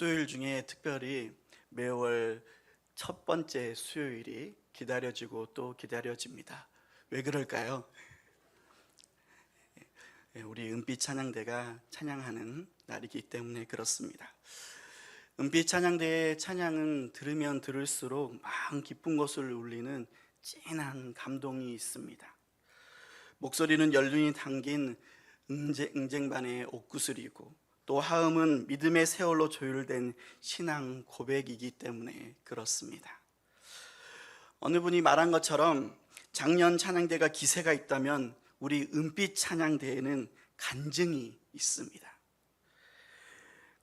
수요일 중에 특별히 매월 첫 번째 수요일이 기다려지고 또 기다려집니다. 왜 그럴까요? 예, 우리 은빛 찬양대가 찬양하는 날이기 때문에 그렇습니다. 은빛 찬양대의 찬양은 들으면 들을수록 마음 깊은 곳을 울리는 진한 감동이 있습니다. 목소리는 연륜이 담긴 응쟁, 응쟁반의 옥구슬이고 또 하음은 믿음의 세월로 조율된 신앙 고백이기 때문에 그렇습니다. 어느 분이 말한 것처럼 작년 찬양대가 기세가 있다면 우리 은빛 찬양대에는 간증이 있습니다.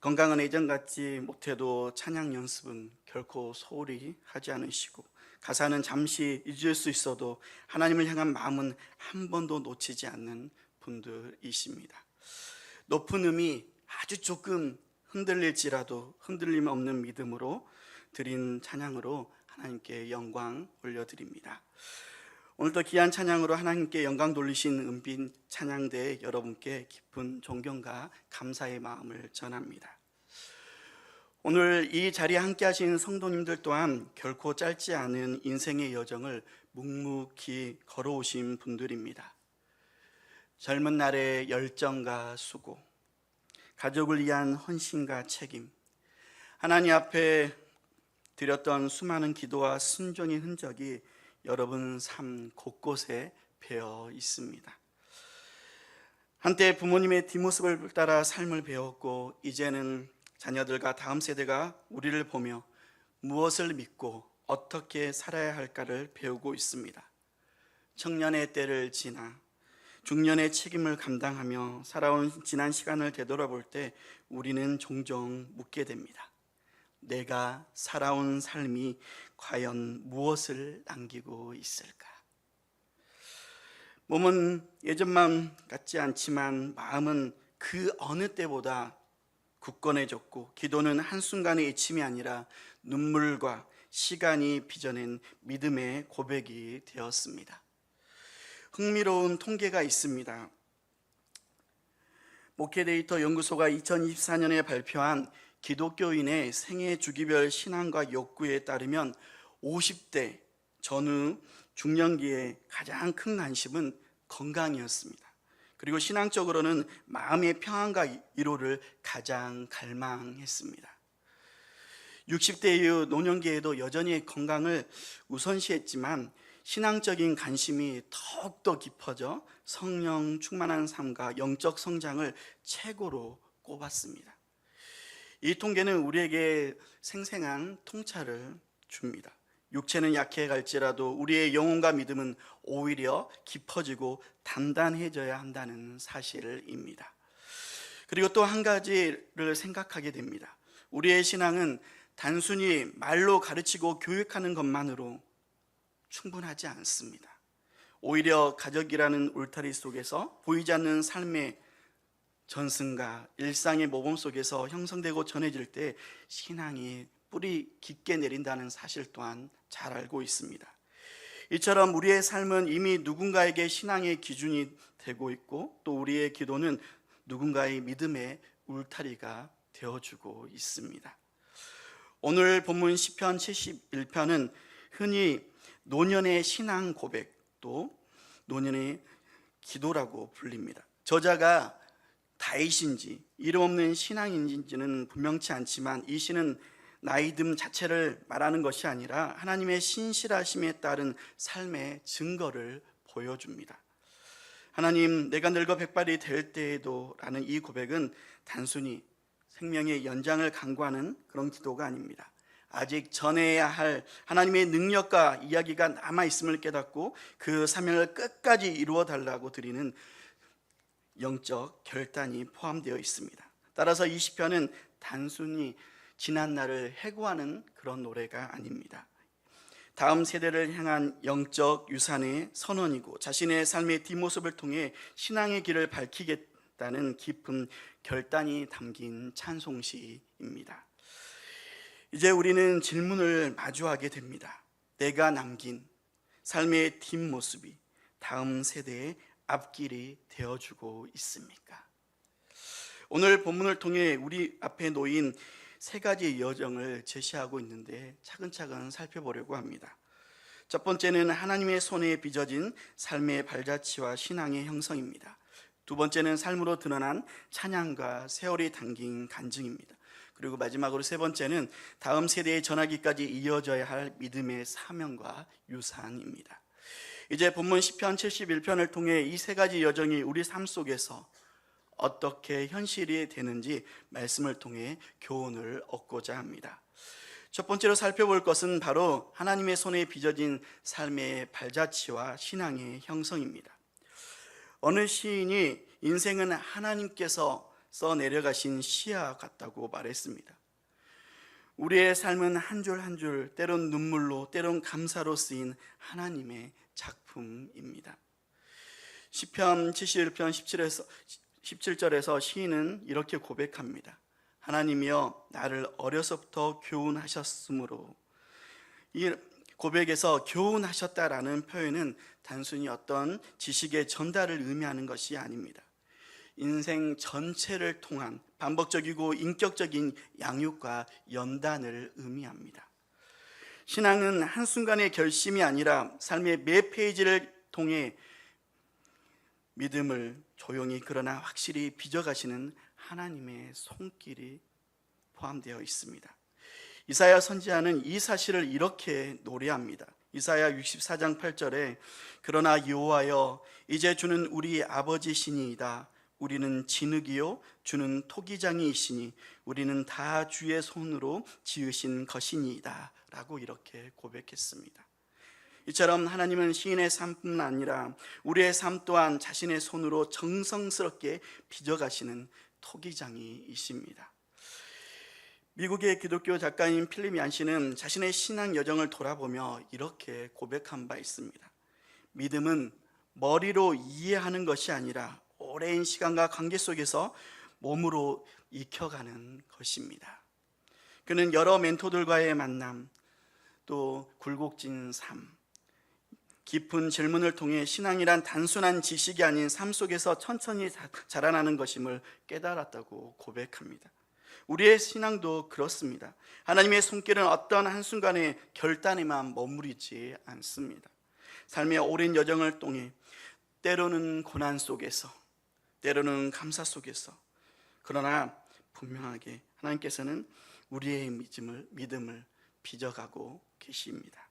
건강은 예전 같지 못해도 찬양 연습은 결코 소홀히 하지 않으시고 가사는 잠시 잊을 수 있어도 하나님을 향한 마음은 한 번도 놓치지 않는 분들이십니다. 높은 음이 아주 조금 흔들릴지라도 흔들림 없는 믿음으로 드린 찬양으로 하나님께 영광 올려드립니다. 오늘도 귀한 찬양으로 하나님께 영광 돌리신 은빛 찬양대 여러분께 깊은 존경과 감사의 마음을 전합니다. 오늘 이 자리에 함께 하신 성도님들 또한 결코 짧지 않은 인생의 여정을 묵묵히 걸어오신 분들입니다. 젊은 날의 열정과 수고, 가족을 위한 헌신과 책임, 하나님 앞에 드렸던 수많은 기도와 순종의 흔적이 여러분 삶 곳곳에 배어 있습니다. 한때 부모님의 뒷모습을 따라 삶을 배웠고 이제는 자녀들과 다음 세대가 우리를 보며 무엇을 믿고 어떻게 살아야 할까를 배우고 있습니다. 청년의 때를 지나 중년의 책임을 감당하며 살아온 지난 시간을 되돌아볼 때 우리는 종종 묻게 됩니다. 내가 살아온 삶이 과연 무엇을 남기고 있을까? 몸은 예전만 같지 않지만 마음은 그 어느 때보다 굳건해졌고 기도는 한순간의 잊힘이 아니라 눈물과 시간이 빚어낸 믿음의 고백이 되었습니다. 흥미로운 통계가 있습니다. 목회 데이터 연구소가 2024년에 발표한 기독교인의 생애 주기별 신앙과 욕구에 따르면 50대 전후 중년기의 가장 큰 관심은 건강이었습니다. 그리고 신앙적으로는 마음의 평안과 위로를 가장 갈망했습니다. 60대 이후 노년기에도 여전히 건강을 우선시했지만 신앙적인 관심이 더욱더 깊어져 성령 충만한 삶과 영적 성장을 최고로 꼽았습니다. 이 통계는 우리에게 생생한 통찰을 줍니다. 육체는 약해갈지라도 우리의 영혼과 믿음은 오히려 깊어지고 단단해져야 한다는 사실입니다. 그리고 또 한 가지를 생각하게 됩니다. 우리의 신앙은 단순히 말로 가르치고 교육하는 것만으로 충분하지 않습니다. 오히려 가족이라는 울타리 속에서 보이지 않는 삶의 전승과 일상의 모범 속에서 형성되고 전해질 때 신앙이 뿌리 깊게 내린다는 사실 또한 잘 알고 있습니다. 이처럼 우리의 삶은 이미 누군가에게 신앙의 기준이 되고 있고 또 우리의 기도는 누군가의 믿음의 울타리가 되어주고 있습니다. 오늘 본문 시편 71편은 흔히 노년의 신앙 고백 또 노년의 기도라고 불립니다. 저자가 다이신지 이름 없는 신앙인지는 분명치 않지만 이 시는 나이듦 자체를 말하는 것이 아니라 하나님의 신실하심에 따른 삶의 증거를 보여줍니다. 하나님, 내가 늙어 백발이 될 때에도 라는 이 고백은 단순히 생명의 연장을 강구하는 그런 기도가 아닙니다. 아직 전해야 할 하나님의 능력과 이야기가 남아 있음을 깨닫고 그 사명을 끝까지 이루어 달라고 드리는 영적 결단이 포함되어 있습니다. 따라서 이 시편은 단순히 지난 날을 해고하는 그런 노래가 아닙니다. 다음 세대를 향한 영적 유산의 선언이고 자신의 삶의 뒷모습을 통해 신앙의 길을 밝히겠다는 깊은 결단이 담긴 찬송시입니다. 이제 우리는 질문을 마주하게 됩니다. 내가 남긴 삶의 뒷모습이 다음 세대의 앞길이 되어주고 있습니까? 오늘 본문을 통해 우리 앞에 놓인 세 가지 여정을 제시하고 있는데 차근차근 살펴보려고 합니다. 첫 번째는 하나님의 손에 빚어진 삶의 발자취와 신앙의 형성입니다. 두 번째는 삶으로 드러난 찬양과 세월이 담긴 간증입니다. 그리고 마지막으로 세 번째는 다음 세대에 전하기까지 이어져야 할 믿음의 사명과 유산입니다. 이제 본문 시편 71편을 통해 이 세 가지 여정이 우리 삶 속에서 어떻게 현실이 되는지 말씀을 통해 교훈을 얻고자 합니다. 첫 번째로 살펴볼 것은 바로 하나님의 손에 빚어진 삶의 발자취와 신앙의 형성입니다. 어느 시인이 인생은 하나님께서 써 내려가신 시야 같다고 말했습니다. 우리의 삶은 한 줄 한 줄 때론 눈물로 때론 감사로 쓰인 하나님의 작품입니다. 시편 71편 17에서 17절에서 시인은 이렇게 고백합니다. 하나님이여 나를 어려서부터 교훈하셨으므로 이 고백에서 교훈하셨다라는 표현은 단순히 어떤 지식의 전달을 의미하는 것이 아닙니다. 인생 전체를 통한 반복적이고 인격적인 양육과 연단을 의미합니다. 신앙은 한순간의 결심이 아니라 삶의 매 페이지를 통해 믿음을 조용히 그러나 확실히 빚어가시는 하나님의 손길이 포함되어 있습니다. 이사야 선지자는 이 사실을 이렇게 노래합니다. 이사야 64장 8절에 그러나 여호와여 이제 주는 우리 아버지시니이다. 우리는 진흙이요 주는 토기장이시니 우리는 다 주의 손으로 지으신 것이니이다. 라고 이렇게 고백했습니다. 이처럼 하나님은 시인의 삶뿐 아니라 우리의 삶 또한 자신의 손으로 정성스럽게 빚어가시는 토기장이이십니다. 미국의 기독교 작가인 필립 얀 씨는 자신의 신앙 여정을 돌아보며 이렇게 고백한 바 있습니다. 믿음은 머리로 이해하는 것이 아니라 오랜 시간과 관계 속에서 몸으로 익혀가는 것입니다. 그는 여러 멘토들과의 만남, 또 굴곡진 삶, 깊은 질문을 통해 신앙이란 단순한 지식이 아닌 삶 속에서 천천히 자라나는 것임을 깨달았다고 고백합니다. 우리의 신앙도 그렇습니다. 하나님의 손길은 어떤 한순간의 결단에만 머무르지 않습니다. 삶의 오랜 여정을 통해 때로는 고난 속에서, 때로는 감사 속에서, 그러나 분명하게 하나님께서는 우리의 믿음을, 믿음을 빚어가고 계십니다.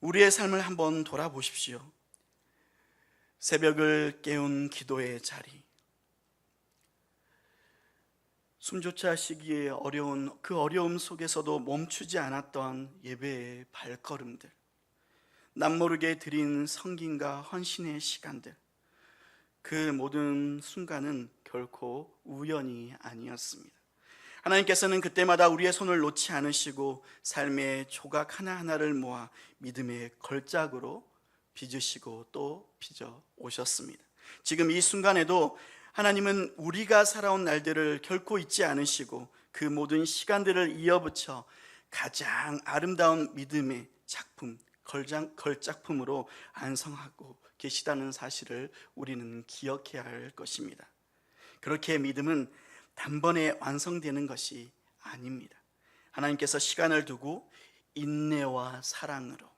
우리의 삶을 한번 돌아보십시오. 새벽을 깨운 기도의 자리, 숨조차 쉬기에 어려운 그 어려움 속에서도 멈추지 않았던 예배의 발걸음들, 남모르게 드린 성김과 헌신의 시간들, 그 모든 순간은 결코 우연이 아니었습니다. 하나님께서는 그때마다 우리의 손을 놓지 않으시고 삶의 조각 하나하나를 모아 믿음의 걸작으로 빚으시고 또 빚어 오셨습니다. 지금 이 순간에도 하나님은 우리가 살아온 날들을 결코 잊지 않으시고 그 모든 시간들을 이어붙여 가장 아름다운 믿음의 작품, 걸작, 걸작품으로 안성하고 계시다는 사실을 우리는 기억해야 할 것입니다. 그렇게 믿음은 단번에 완성되는 것이 아닙니다. 하나님께서 시간을 두고 인내와 사랑으로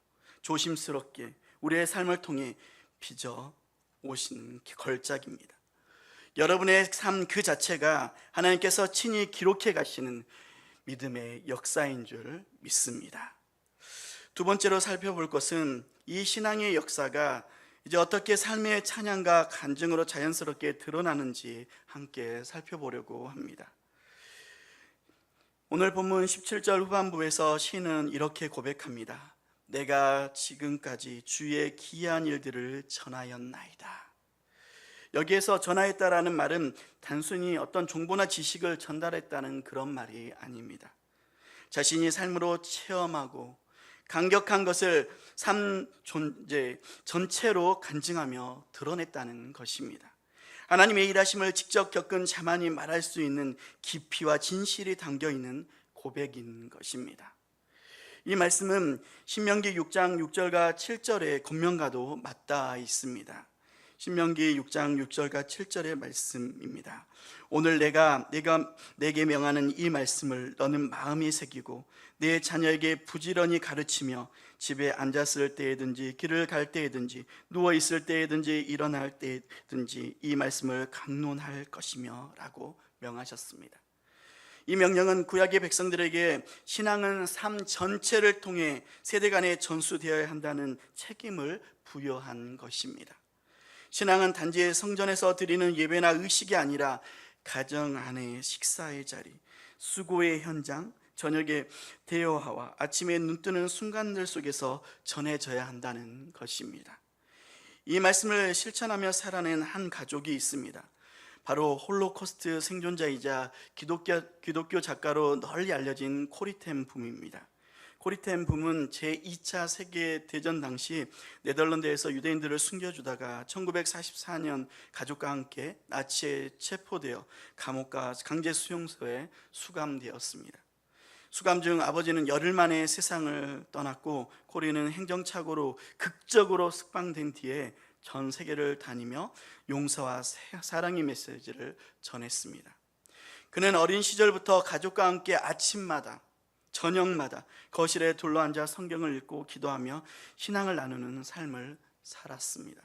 조심스럽게 우리의 삶을 통해 빚어 오시는 걸작입니다. 여러분의 삶 그 자체가 하나님께서 친히 기록해 가시는 믿음의 역사인 줄 믿습니다. 두 번째로 살펴볼 것은 이 신앙의 역사가 이제 어떻게 삶의 찬양과 간증으로 자연스럽게 드러나는지 함께 살펴보려고 합니다. 오늘 본문 17절 후반부에서 시는 이렇게 고백합니다. 내가 지금까지 주의 기이한 일들을 전하였나이다. 여기에서 전하했다라는 말은 단순히 어떤 정보나 지식을 전달했다는 그런 말이 아닙니다. 자신이 삶으로 체험하고 강격한 것을 삶 존재 전체로 간증하며 드러냈다는 것입니다. 하나님의 일하심을 직접 겪은 자만이 말할 수 있는 깊이와 진실이 담겨 있는 고백인 것입니다. 이 말씀은 신명기 6장 6절과 7절의 권면과도 맞닿아 있습니다. 신명기 6장 6절과 7절의 말씀입니다. 오늘 내가 내가 내게 명하는 이 말씀을 너는 마음에 새기고 내 자녀에게 부지런히 가르치며 집에 앉았을 때에든지 길을 갈 때에든지 누워 있을 때에든지 일어날 때에든지 이 말씀을 강론할 것이며라고 명하셨습니다. 이 명령은 구약의 백성들에게 신앙은 삶 전체를 통해 세대 간에 전수되어야 한다는 책임을 부여한 것입니다. 신앙은 단지 성전에서 드리는 예배나 의식이 아니라 가정 안의 식사의 자리, 수고의 현장, 저녁의 대화와 아침에 눈뜨는 순간들 속에서 전해져야 한다는 것입니다. 이 말씀을 실천하며 살아낸 한 가족이 있습니다. 바로 홀로코스트 생존자이자 기독교, 기독교 작가로 널리 알려진 코리템 붐입니다. 코리템 붐은 제2차 세계대전 당시 네덜란드에서 유대인들을 숨겨주다가 1944년 가족과 함께 나치에 체포되어 감옥과 강제 수용소에 수감되었습니다. 수감 중 아버지는 열흘 만에 세상을 떠났고 코리는 행정착오로 극적으로 석방된 뒤에 전 세계를 다니며 용서와 사랑의 메시지를 전했습니다. 그는 어린 시절부터 가족과 함께 아침마다 저녁마다 거실에 둘러앉아 성경을 읽고 기도하며 신앙을 나누는 삶을 살았습니다.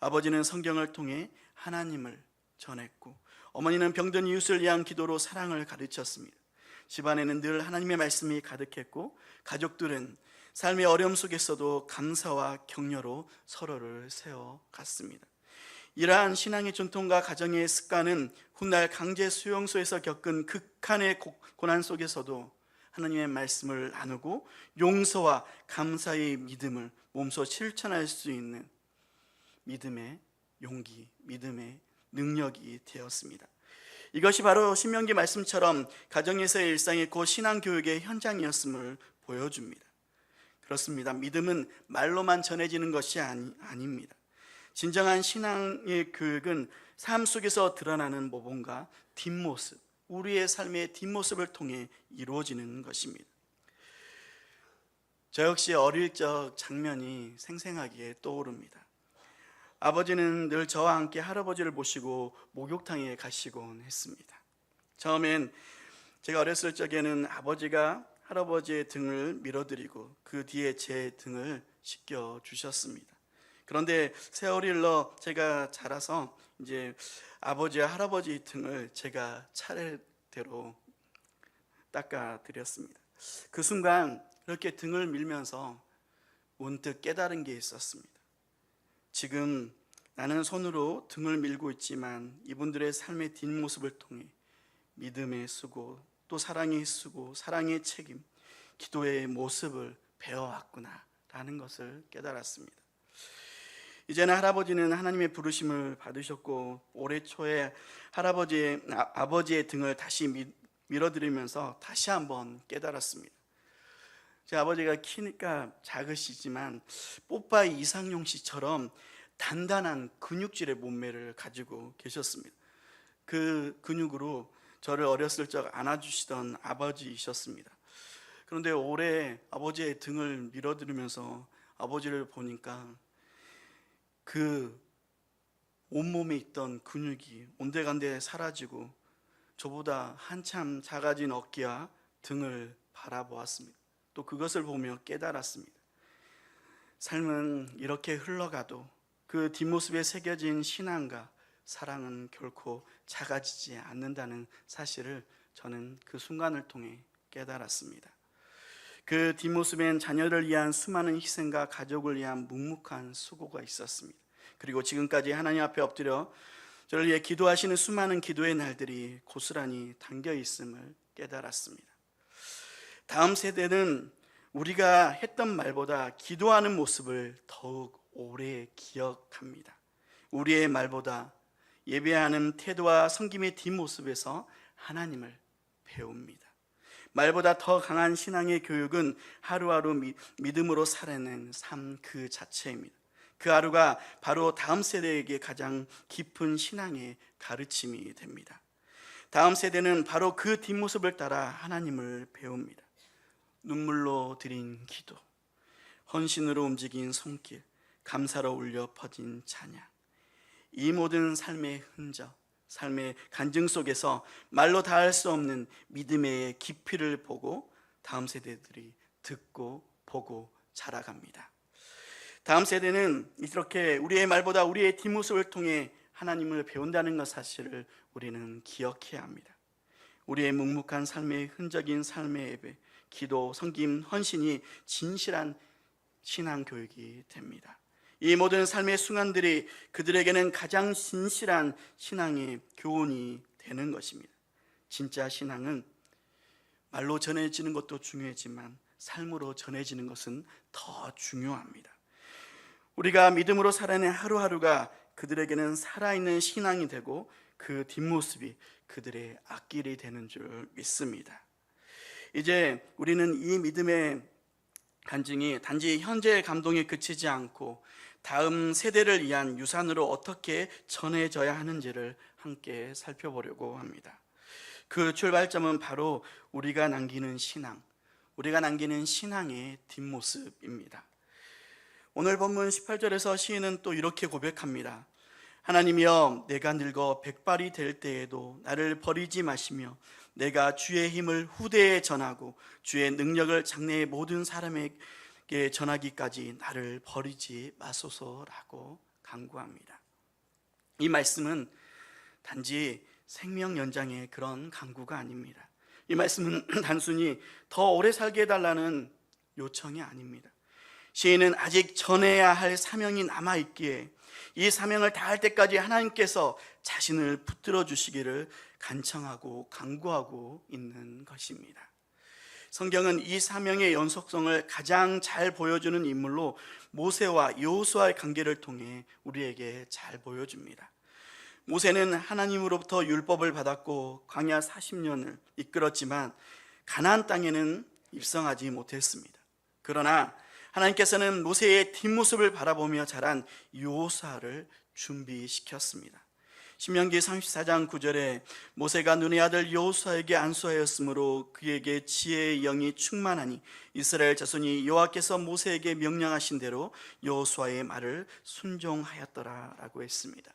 아버지는 성경을 통해 하나님을 전했고 어머니는 병든 이웃을 위한 기도로 사랑을 가르쳤습니다. 집안에는 늘 하나님의 말씀이 가득했고 가족들은 삶의 어려움 속에서도 감사와 격려로 서로를 세워 갔습니다. 이러한 신앙의 전통과 가정의 습관은 훗날 강제 수용소에서 겪은 극한의 고난 속에서도 하나님의 말씀을 나누고 용서와 감사의 믿음을 몸소 실천할 수 있는 믿음의 용기, 믿음의 능력이 되었습니다. 이것이 바로 신명기 말씀처럼 가정에서의 일상이 곧 신앙 교육의 현장이었음을 보여줍니다. 그렇습니다. 믿음은 말로만 전해지는 것이 아니, 아닙니다. 진정한 신앙의 교육은 삶 속에서 드러나는 모범과 뒷모습, 우리의 삶의 뒷모습을 통해 이루어지는 것입니다. 저 역시 어릴 적 장면이 생생하게 떠오릅니다. 아버지는 늘 저와 함께 할아버지를 모시고 목욕탕에 가시곤 했습니다. 처음엔 제가 어렸을 적에는 아버지가 할아버지의 등을 밀어드리고 그 뒤에 제 등을 씻겨 주셨습니다. 그런데 세월이 흘러 제가 자라서 이제 아버지와 할아버지 등을 제가 차례대로 닦아 드렸습니다. 그 순간 이렇게 등을 밀면서 문득 깨달은 게 있었습니다. 지금 나는 손으로 등을 밀고 있지만 이분들의 삶의 뒷모습을 통해 믿음의 수고, 또 사랑의 수고, 사랑의 책임, 기도의 모습을 배워왔구나라는 것을 깨달았습니다. 이제는 할아버지는 하나님의 부르심을 받으셨고 올해 초에 할아버지의 아, 버지의 등을 다시 밀어드리면서 다시 한번 깨달았습니다. 제 아버지가 키니까 작으시지만 뽀빠이 이상용 씨처럼 단단한 근육질의 몸매를 가지고 계셨습니다. 그 근육으로 저를 어렸을 적 안아주시던 아버지이셨습니다. 그런데 올해 아버지의 등을 밀어드리면서 아버지를 보니까 그 온몸에 있던 근육이 온데간데 사라지고 저보다 한참 작아진 어깨와 등을 바라보았습니다. 또 그것을 보며 깨달았습니다. 삶은 이렇게 흘러가도 그 뒷모습에 새겨진 신앙과 사랑은 결코 작아지지 않는다는 사실을 저는 그 순간을 통해 깨달았습니다. 그 뒷모습엔 자녀를 위한 수많은 희생과 가족을 위한 묵묵한 수고가 있었습니다. 그리고 지금까지 하나님 앞에 엎드려 저를 위해 기도하시는 수많은 기도의 날들이 고스란히 담겨 있음을 깨달았습니다. 다음 세대는 우리가 했던 말보다 기도하는 모습을 더욱 오래 기억합니다. 우리의 말보다 예배하는 태도와 성김의 뒷모습에서 하나님을 배웁니다. 말보다 더 강한 신앙의 교육은 하루하루 미, 믿음으로 살아내는 삶 그 자체입니다. 그 하루가 바로 다음 세대에게 가장 깊은 신앙의 가르침이 됩니다. 다음 세대는 바로 그 뒷모습을 따라 하나님을 배웁니다. 눈물로 드린 기도, 헌신으로 움직인 손길, 감사로 울려 퍼진 찬양. 이 모든 삶의 흔적, 삶의 간증 속에서 말로 다 할 수 없는 믿음의 깊이를 보고 다음 세대들이 듣고 보고 자라갑니다. 다음 세대는 이렇게 우리의 말보다 우리의 뒷모습을 통해 하나님을 배운다는 것 사실을 우리는 기억해야 합니다. 우리의 묵묵한 삶의 흔적인 삶의 예배, 기도, 성김, 헌신이 진실한 신앙 교육이 됩니다. 이 모든 삶의 순간들이 그들에게는 가장 진실한 신앙의 교훈이 되는 것입니다. 진짜 신앙은 말로 전해지는 것도 중요하지만 삶으로 전해지는 것은 더 중요합니다. 우리가 믿음으로 살아낸 하루하루가 그들에게는 살아있는 신앙이 되고 그 뒷모습이 그들의 앞길이 되는 줄 믿습니다. 이제 우리는 이 믿음의 간증이 단지 현재의 감동에 그치지 않고 다음 세대를 위한 유산으로 어떻게 전해져야 하는지를 함께 살펴보려고 합니다. 그 출발점은 바로 우리가 남기는 신앙, 우리가 남기는 신앙의 뒷모습입니다. 오늘 본문 18절에서 시인은 또 이렇게 고백합니다. 하나님이여 내가 늙어 백발이 될 때에도 나를 버리지 마시며 내가 주의 힘을 후대에 전하고 주의 능력을 장래의 모든 사람에 게 전하기까지 나를 버리지 마소서라고 간구합니다. 이 말씀은 단지 생명 연장의 그런 간구가 아닙니다. 이 말씀은 단순히 더 오래 살게 해달라는 요청이 아닙니다. 시인은 아직 전해야 할 사명이 남아 있기에 이 사명을 다할 때까지 하나님께서 자신을 붙들어 주시기를 간청하고 간구하고 있는 것입니다. 성경은 이 사명의 연속성을 가장 잘 보여주는 인물로 모세와 여호수아의 관계를 통해 우리에게 잘 보여줍니다. 모세는 하나님으로부터 율법을 받았고 광야 40년을 이끌었지만 가나안 땅에는 입성하지 못했습니다. 그러나 하나님께서는 모세의 뒷모습을 바라보며 자란 요사를 준비시켰습니다. 신명기 34장 9절에 모세가 눈의 아들 여호수아에게 안수하였으므로 그에게 지혜의 영이 충만하니 이스라엘 자손이 여호와께서 모세에게 명령하신 대로 여호수아의 말을 순종하였더라라고 했습니다.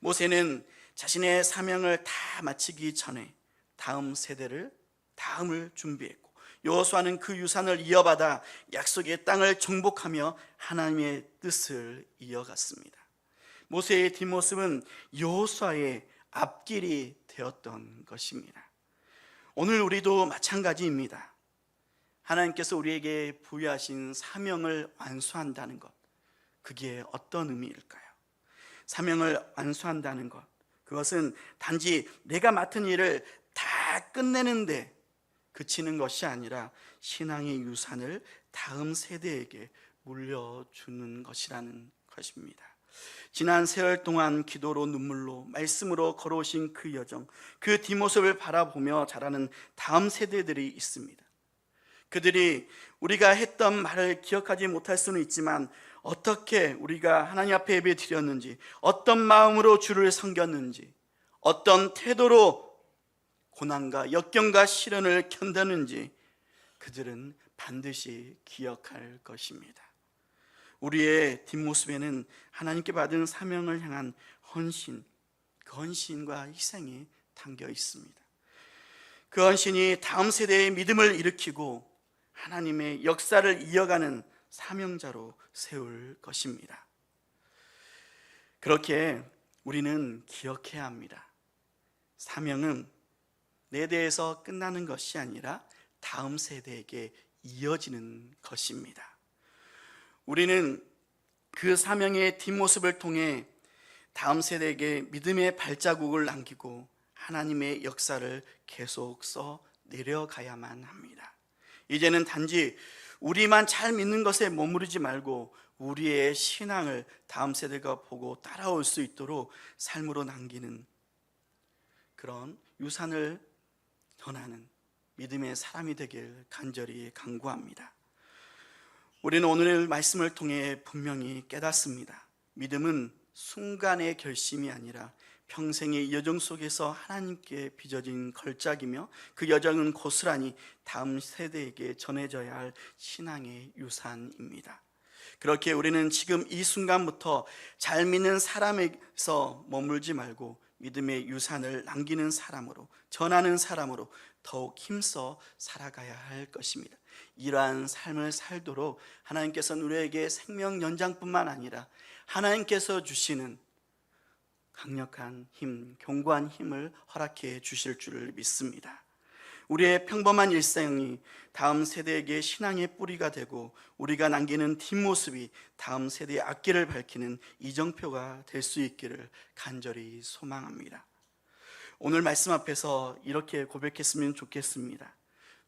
모세는 자신의 사명을 다 마치기 전에 다음 세대를 다음을 준비했고 여호수아는 그 유산을 이어받아 약속의 땅을 정복하며 하나님의 뜻을 이어갔습니다. 모세의 뒷모습은 여호수아의 앞길이 되었던 것입니다. 오늘 우리도 마찬가지입니다. 하나님께서 우리에게 부여하신 사명을 완수한다는 것, 그게 어떤 의미일까요? 사명을 완수한다는 것, 그것은 단지 내가 맡은 일을 다 끝내는데 그치는 것이 아니라 신앙의 유산을 다음 세대에게 물려주는 것이라는 것입니다. 지난 세월 동안 기도로 눈물로 말씀으로 걸어오신 그 여정, 그 뒷모습을 바라보며 자라는 다음 세대들이 있습니다. 그들이 우리가 했던 말을 기억하지 못할 수는 있지만 어떻게 우리가 하나님 앞에 예배 드렸는지, 어떤 마음으로 주를 섬겼는지, 어떤 태도로 고난과 역경과 시련을 견뎠는지 그들은 반드시 기억할 것입니다. 우리의 뒷모습에는 하나님께 받은 사명을 향한 헌신, 그 헌신과 희생이 담겨 있습니다. 그 헌신이 다음 세대의 믿음을 일으키고 하나님의 역사를 이어가는 사명자로 세울 것입니다. 그렇게 우리는 기억해야 합니다. 사명은 내 대에서 끝나는 것이 아니라 다음 세대에게 이어지는 것입니다. 우리는 그 사명의 뒷모습을 통해 다음 세대에게 믿음의 발자국을 남기고 하나님의 역사를 계속 써 내려가야만 합니다. 이제는 단지 우리만 잘 믿는 것에 머무르지 말고 우리의 신앙을 다음 세대가 보고 따라올 수 있도록 삶으로 남기는 그런 유산을 전하는 믿음의 사람이 되길 간절히 간구합니다. 우리는 오늘 말씀을 통해 분명히 깨닫습니다. 믿음은 순간의 결심이 아니라 평생의 여정 속에서 하나님께 빚어진 걸작이며 그 여정은 고스란히 다음 세대에게 전해져야 할 신앙의 유산입니다. 그렇게 우리는 지금 이 순간부터 잘 믿는 사람에서 머물지 말고 믿음의 유산을 남기는 사람으로 전하는 사람으로 더욱 힘써 살아가야 할 것입니다. 이러한 삶을 살도록 하나님께서는 우리에게 생명 연장뿐만 아니라 하나님께서 주시는 강력한 힘, 견고한 힘을 허락해 주실 줄을 믿습니다. 우리의 평범한 일상이 다음 세대에게 신앙의 뿌리가 되고 우리가 남기는 뒷모습이 다음 세대의 앞길을 밝히는 이정표가 될 수 있기를 간절히 소망합니다. 오늘 말씀 앞에서 이렇게 고백했으면 좋겠습니다.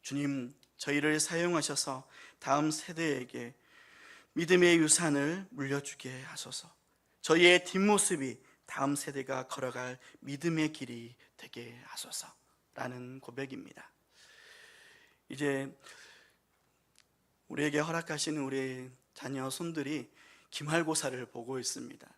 주님, 저희를 사용하셔서 다음 세대에게 믿음의 유산을 물려주게 하소서. 저희의 뒷모습이 다음 세대가 걸어갈 믿음의 길이 되게 하소서 라는 고백입니다. 이제 우리에게 허락하시는 우리 자녀 손들이 기말고사를 보고 있습니다.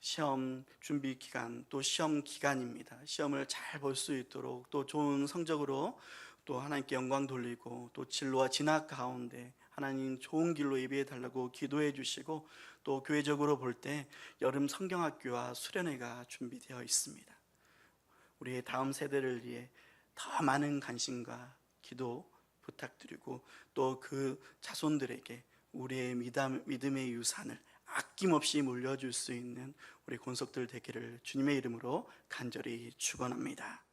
시험 준비 기간 또 시험 기간입니다. 시험을 잘 볼 수 있도록 또 좋은 성적으로 또 하나님께 영광 돌리고 또 진로와 진학 가운데 하나님 좋은 길로 예비해 달라고 기도해 주시고 또 교회적으로 볼 때 여름 성경학교와 수련회가 준비되어 있습니다. 우리의 다음 세대를 위해 더 많은 관심과 기도 부탁드리고 또 그 자손들에게 우리의 믿음, 믿음의 유산을 아낌없이 물려줄 수 있는 우리 권속들 되기를 주님의 이름으로 간절히 축원합니다.